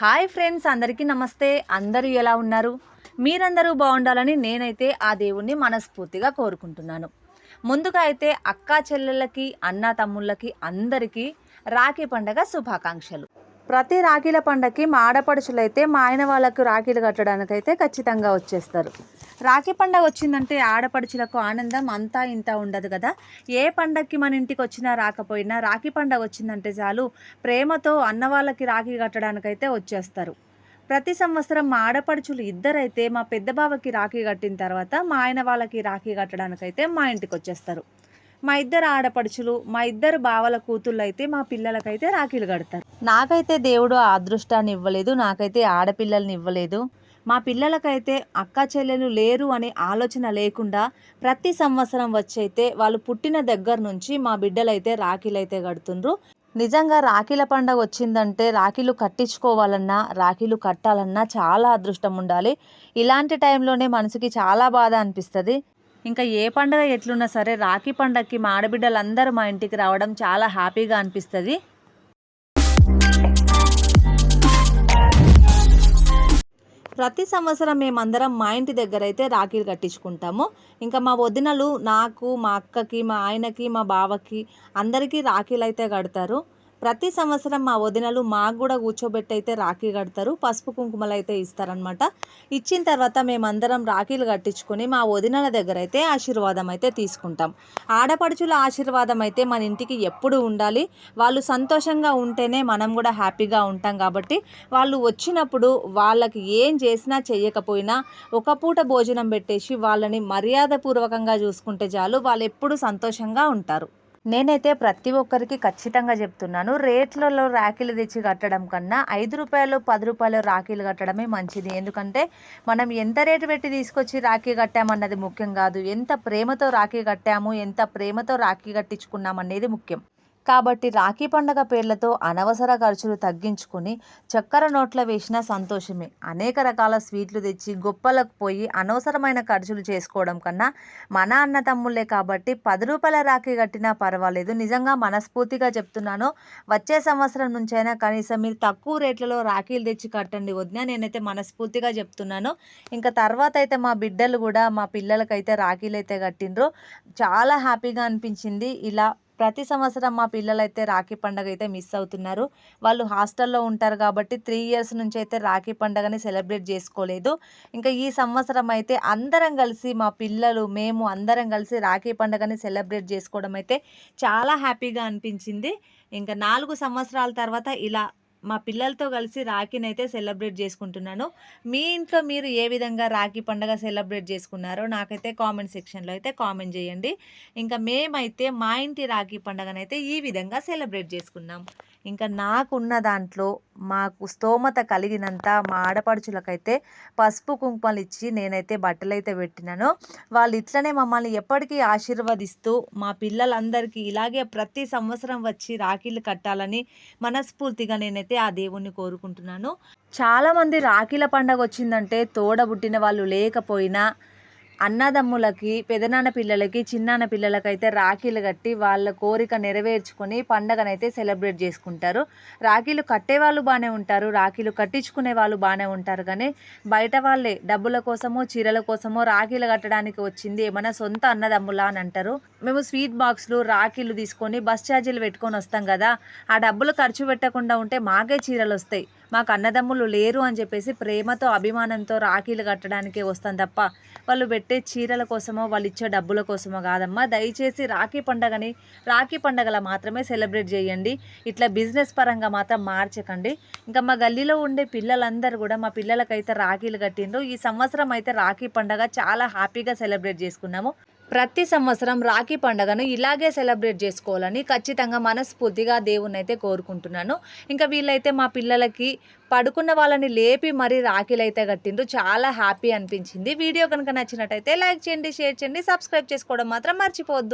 Hi friends అందరికీ నమస్తే. అందరూ ఎలా ఉన్నారు? మీరందరూ బాగుండాలని నేనైతే ఆ దేవుణ్ణి మనస్ఫూర్తిగా కోరుకుంటున్నాను. ముందుగా అయితే అక్కా చెల్లెళ్ళకి అన్న తమ్ముళ్ళకి అందరికీ రాఖీ పండగ శుభాకాంక్షలు. ప్రతి రాఖీల పండగకి మా ఆడపడుచులు అయితే మా ఆయన వాళ్ళకు రాఖీలు కట్టడానికైతే ఖచ్చితంగా వచ్చేస్తారు. రాఖీ పండగ వచ్చిందంటే ఆడపడుచులకు ఆనందం అంతా ఇంత ఉండదు కదా. ఏ పండగకి మన ఇంటికి వచ్చినా రాకపోయినా రాఖీ పండగ వచ్చిందంటే చాలు ప్రేమతో అన్న వాళ్ళకి రాఖీ కట్టడానికైతే వచ్చేస్తారు. ప్రతి సంవత్సరం మా ఆడపడుచులు ఇద్దరైతే మా పెద్ద బావకి రాఖీ కట్టిన తర్వాత మా ఆయన వాళ్ళకి రాఖీ కట్టడానికైతే మా ఇంటికి వచ్చేస్తారు. మా ఇద్దరు ఆడపడుచులు మా ఇద్దరు బావల కూతుళ్ళు అయితే మా పిల్లలకైతే రాఖీలు కడతారు. నాకైతే దేవుడు ఆ అదృష్టాన్ని ఇవ్వలేదు నాకైతే ఆడపిల్లల్ని ఇవ్వలేదు. మా పిల్లలకైతే అక్క చెల్లెలు లేరు అనే ఆలోచన లేకుండా ప్రతి సంవత్సరం వచ్చైతే వాళ్ళు పుట్టిన దగ్గర నుంచి మా బిడ్డలైతే రాఖీలైతే కడుతుండ్రు. నిజంగా రాఖీల పండగ వచ్చిందంటే రాఖీలు కట్టించుకోవాలన్నా రాఖీలు కట్టాలన్నా చాలా అదృష్టం ఉండాలి. ఇలాంటి టైంలోనే మనసుకి చాలా బాధ అనిపిస్తుంది. ఇంకా ఏ పండగ ఎట్లున్నా సరే రాఖీ పండగకి మా ఆడబిడ్డలందరూ మా ఇంటికి రావడం చాలా హ్యాపీగా అనిపిస్తుంది. ప్రతి సంవత్సరం మేమందరం మా ఇంటి దగ్గర అయితే రాఖీలు కట్టించుకుంటాము. ఇంకా మా వదినలు నాకు మా అక్కకి మా ఆయనకి మా బావకి అందరికీ రాఖీలు అయితే కడతారు. ప్రతి సంవత్సరం మా వదినలు మాకు కూడా కూర్చోబెట్టి అయితే రాఖీ కడతారు పసుపు కుంకుమలు అయితే ఇస్తారనమాట ఇచ్చిన తర్వాత మేమందరం రాఖీలు కట్టించుకొని మా వదినల దగ్గర అయితే ఆశీర్వాదం అయితే తీసుకుంటాం. ఆడపడుచుల ఆశీర్వాదం అయితే మన ఇంటికి ఎప్పుడు ఉండాలి వాళ్ళు సంతోషంగా ఉంటేనే మనం కూడా హ్యాపీగా ఉంటాం కాబట్టి వాళ్ళు వచ్చినప్పుడు వాళ్ళకి ఏం చేసినా చేయకపోయినా ఒక పూట భోజనం పెట్టేసి వాళ్ళని మర్యాదపూర్వకంగా చూసుకుంటే చాలు వాళ్ళు ఎప్పుడు సంతోషంగా ఉంటారు. నేనైతే ప్రతి ఒక్కరికి ఖచ్చితంగా చెప్తున్నాను రేట్లలో రాఖీలు తెచ్చి కట్టడం కన్నా ఐదు రూపాయలు పది రూపాయలు రాఖీలు కట్టడమే మంచిది. ఎందుకంటే మనం ఎంత రేటు పెట్టి తీసుకొచ్చి రాఖీ కట్టామన్నది ముఖ్యం కాదు. ఎంత ప్రేమతో రాఖీ కట్టాము ఎంత ప్రేమతో రాఖీ కట్టించుకున్నాం అనేది ముఖ్యం. కాబట్టి రాఖీ పండగ పేర్లతో అనవసర ఖర్చులు తగ్గించుకొని చక్కెర నోట్ల వేసిన సంతోషమే. అనేక రకాల స్వీట్లు తెచ్చి గొప్పలకు పోయి అనవసరమైన ఖర్చులు చేసుకోవడం కన్నా మన అన్న తమ్ముళ్ళే కాబట్టి పది రూపాయల రాఖీ కట్టినా పర్వాలేదు. నిజంగా మనస్ఫూర్తిగా చెప్తున్నాను. వచ్చే సంవత్సరం నుంచైనా కనీసం మీరు తక్కువ రేట్లలో రాఖీలు తెచ్చి కట్టండి వదిన. నేనైతే మనస్ఫూర్తిగా చెప్తున్నాను. ఇంకా తర్వాత అయితే మా బిడ్డలు కూడా మా పిల్లలకైతే రాఖీలు అయితే కట్టిండ్రు. చాలా హ్యాపీగా అనిపించింది. ఇలా ప్రతి సంవత్సరం మా పిల్లలైతే రాఖీ పండగ అయితే మిస్ అవుతున్నారు. వాళ్ళు హాస్టల్లో ఉంటారు కాబట్టి త్రీ ఇయర్స్ నుంచి అయితే రాఖీ పండగని సెలబ్రేట్ చేసుకోలేదు. ఇంకా ఈ సంవత్సరం అయితే అందరం కలిసి మా పిల్లలు మేము అందరం కలిసి రాఖీ పండగని సెలబ్రేట్ చేసుకోవడం అయితే చాలా హ్యాపీగా అనిపించింది. ఇంకా నాలుగు సంవత్సరాల తర్వాత ఇలా మా పిల్లలతో కలిసి రాఖీని అయితే సెలబ్రేట్ చేసుకుంటున్నాను. మీ ఇంట్లో మీరు ఏ విధంగా రాఖీ పండుగ సెలబ్రేట్ చేసుకున్నారో నాకైతే కామెంట్ సెక్షన్లో అయితే కామెంట్ చేయండి. ఇంకా మేమైతే మా ఇంటి రాఖీ పండుగనైతే ఈ విధంగా సెలబ్రేట్ చేసుకున్నాం. ఇంకా నాకున్న దాంట్లో మాకు స్తోమత కలిగినంత మా ఆడపడుచులకైతే పసుపు కుంకుమలు ఇచ్చి నేనైతే బట్టలు అయితే పెట్టినాను. వాళ్ళు ఇట్లనే మమ్మల్ని ఎప్పటికీ ఆశీర్వదిస్తూ మా పిల్లలందరికీ ఇలాగే ప్రతి సంవత్సరం వచ్చి రాఖీలు కట్టాలని మనస్ఫూర్తిగా నేనైతే ఆ దేవుణ్ణి కోరుకుంటున్నాను. చాలామంది రాఖీల పండగ వచ్చిందంటే తోడబుట్టిన వాళ్ళు లేకపోయినా అన్నదమ్ములకి పెదనాన్న పిల్లలకి చిన్నాన్న పిల్లలకైతే రాఖీలు కట్టి వాళ్ళ కోరిక నెరవేర్చుకొని పండగనైతే సెలబ్రేట్ చేసుకుంటారు. రాఖీలు కట్టేవాళ్ళు బాగానే ఉంటారు రాఖీలు కట్టించుకునే వాళ్ళు బాగానే ఉంటారు. కానీ బయట వాళ్ళే డబ్బుల కోసమో చీరల కోసమో రాఖీలు కట్టడానికి వచ్చింది ఏమైనా సొంత అన్నదమ్ములా అని అంటారు. మేము స్వీట్ బాక్స్లు రాఖీలు తీసుకొని బస్ ఛార్జీలు పెట్టుకొని వస్తాం కదా. ఆ డబ్బులు ఖర్చు పెట్టకుండా ఉంటే మాకే చీరలు వస్తాయి. మాకు అన్నదమ్ములు లేరు అని చెప్పేసి ప్రేమతో అభిమానంతో రాఖీలు కట్టడానికే వస్తాం తప్ప వాళ్ళు పెట్టే చీరల కోసమో వాళ్ళు ఇచ్చే డబ్బుల కోసమో కాదమ్మా. దయచేసి రాఖీ పండగని రాఖీ పండగల మాత్రమే సెలబ్రేట్ చేయండి. ఇట్లా బిజినెస్ పరంగా మాత్రం మార్చకండి. ఇంకా మా గల్లీలో ఉండే పిల్లలందరూ కూడా మా పిల్లలకైతే రాఖీలు కట్టిండ్రు. ఈ సంవత్సరం అయితే రాఖీ పండగ చాలా హ్యాపీగా సెలబ్రేట్ చేసుకున్నాము. ప్రతి సంవత్సరం రాఖీ పండుగను ఇలాగే సెలబ్రేట్ చేసుకోవాలని ఖచ్చితంగా మనస్ఫూర్తిగా దేవుణ్ణి అయితే కోరుకుంటున్నాను. ఇంకా వీళ్ళైతే మా పిల్లలకి పడుకున్న వాళ్ళని లేపి మరీ రాఖీలు అయితే కట్టిండ్రు. చాలా హ్యాపీ అనిపించింది. వీడియో కనుక నచ్చినట్టయితే లైక్ చేయండి షేర్ చేయండి సబ్స్క్రైబ్ చేసుకోవడం మాత్రం మర్చిపోవద్దు.